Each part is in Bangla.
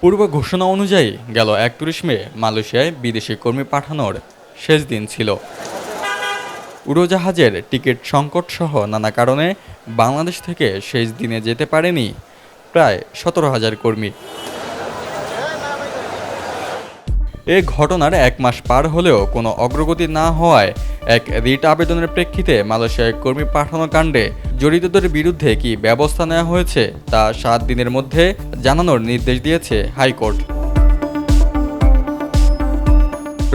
পূর্ব ঘোষণা অনুযায়ী গেল একত্রিশ মে মালয়েশিয়ায় বিদেশি কর্মী পাঠানোর শেষ দিন ছিল। উড়োজাহাজের টিকিট সংকট সহ নানা কারণে বাংলাদেশ থেকে শেষ দিনে যেতে পারেনি প্রায় সতেরো হাজার কর্মী। এ ঘটনার এক মাস পার হলেও কোনো অগ্রগতি না হওয়ায় এক রিট আবেদনের প্রেক্ষিতে মালয়েশিয়ায় কর্মী পাঠানো কাণ্ডে জড়িতদের বিরুদ্ধে কি ব্যবস্থা নেওয়া হয়েছে, তা সাত দিনের মধ্যে জানানোর নির্দেশ দিয়েছে হাইকোর্ট।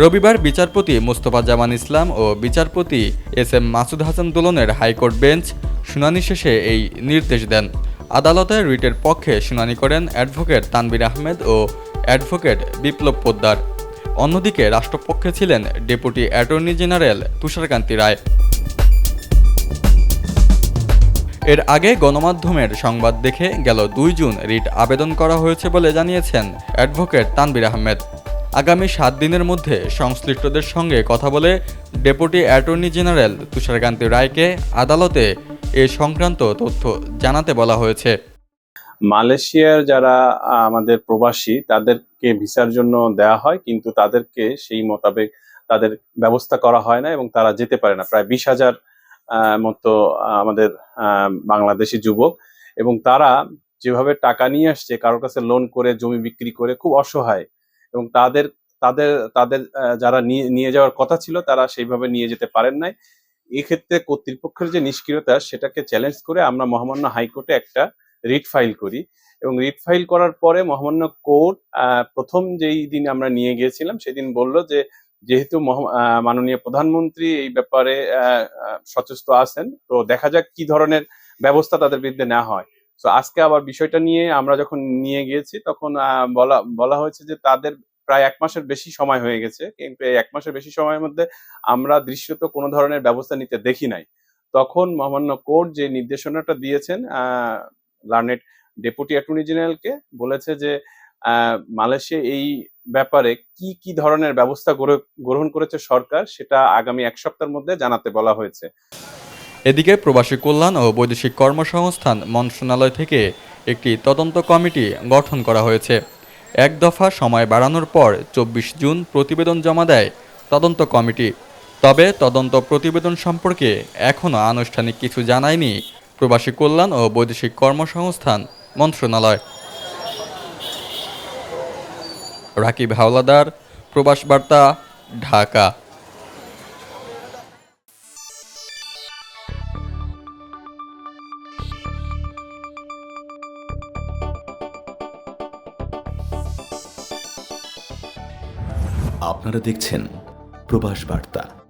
রবিবার বিচারপতি মোস্তফা জামান ইসলাম ও বিচারপতি এস এম মাসুদ হাসান দোলনের হাইকোর্ট বেঞ্চ শুনানি শেষে এই নির্দেশ দেন। আদালতে রিটের পক্ষে শুনানি করেন অ্যাডভোকেট তানবির আহমেদ ও অ্যাডভোকেট বিপ্লব পোদ্দার। অন্যদিকে রাষ্ট্রপক্ষে ছিলেন deputy attorney general Tusharkanti Roy. এর আগে গণমাধ্যমের সংবাদ দেখে গেল দুই জুন রিট আবেদন করা হয়েছে বলে জানিয়েছেন অ্যাডভোকেট তানবির আহমেদ। আগামী সাত দিনের মধ্যে সংশ্লিষ্টদের সঙ্গে কথা বলে ডেপুটি অ্যাটর্নি জেনারেল তুষারকান্তি রায়কে আদালতে এ সংক্রান্ত তথ্য জানাতে বলা হয়েছে। মালয়েশিয়ার যারা আমাদের প্রবাসী, তাদেরকে ভিসার জন্য দেওয়া হয়, কিন্তু তাদেরকে সেই মোতাবেক তাদের ব্যবস্থা করা হয় না এবং তারা যেতে পারে না। প্রায় বিশ হাজার মতো আমাদের বাংলাদেশি যুবক এবং তারা যেভাবে টাকা নিয়ে আসছে, কারোর কাছে লোন করে, জমি বিক্রি করে, খুব অসহায় এবং তাদের তাদের তাদের যারা নিয়ে যাওয়ার কথা ছিল, তারা সেইভাবে নিয়ে যেতে পারেন নাই। এক্ষেত্রে কর্তৃপক্ষের যে নিষ্ক্রিয়তা, সেটাকে চ্যালেঞ্জ করে আমরা মহামান্য হাইকোর্টে একটা রিট ফাইল করি। এবং রিট ফাইল করার পরে মহামান্য কোর্ট প্রথম যেই দিন আমরা নিয়ে গিয়েছিলাম, সেদিন বলল যে, যেহেতু মাননীয় প্রধানমন্ত্রী এই ব্যাপারে সচেষ্ট আছেন, তো দেখা যাক কি ধরনের ব্যবস্থা তাদের বিরুদ্ধে নেওয়া হয়। তো আজকে আবার বিষয়টা নিয়ে আমরা যখন নিয়ে গিয়েছি, তখন বলা বলা হয়েছে যে, তাদের প্রায় এক মাসের বেশি সময় হয়ে গেছে। কিন্তু এই এক মাসের বেশি সময়ের মধ্যে আমরা দৃশ্যত কোনো ধরনের ব্যবস্থা নিতে দেখি নাই। তখন মহামান্য কোর্ট যে নির্দেশনাটা দিয়েছেন লার্নেট ডেপুটি অ্যাটর্নি জেনারেলকে বলেছে যে মালয়েশিয়া এই ব্যাপারে কি কি ধরনের ব্যবস্থা গ্রহণ করেছে সরকার সেটা আগামী এক সপ্তাহের মধ্যে জানাতে বলা হয়েছে। এদিকে প্রবাসী কল্যাণ ও বৈদেশিক কর্মসংস্থান মন্ত্রণালয় থেকে একটি তদন্ত কমিটি গঠন করা হয়েছে। এক দফা সময় বাড়ানোর পর চব্বিশ জুন প্রতিবেদন জমা দেয় তদন্ত কমিটি। তবে তদন্ত প্রতিবেদন সম্পর্কে এখনও আনুষ্ঠানিক কিছু জানায়নি প্রবাসী কল্যাণ ও বৈদেশিক কর্মসংস্থান মন্ত্রণালয়। রাকিব হাওলাদার, প্রবাস বার্তা, ঢাকা। আপনারা দেখছেন প্রবাস বার্তা।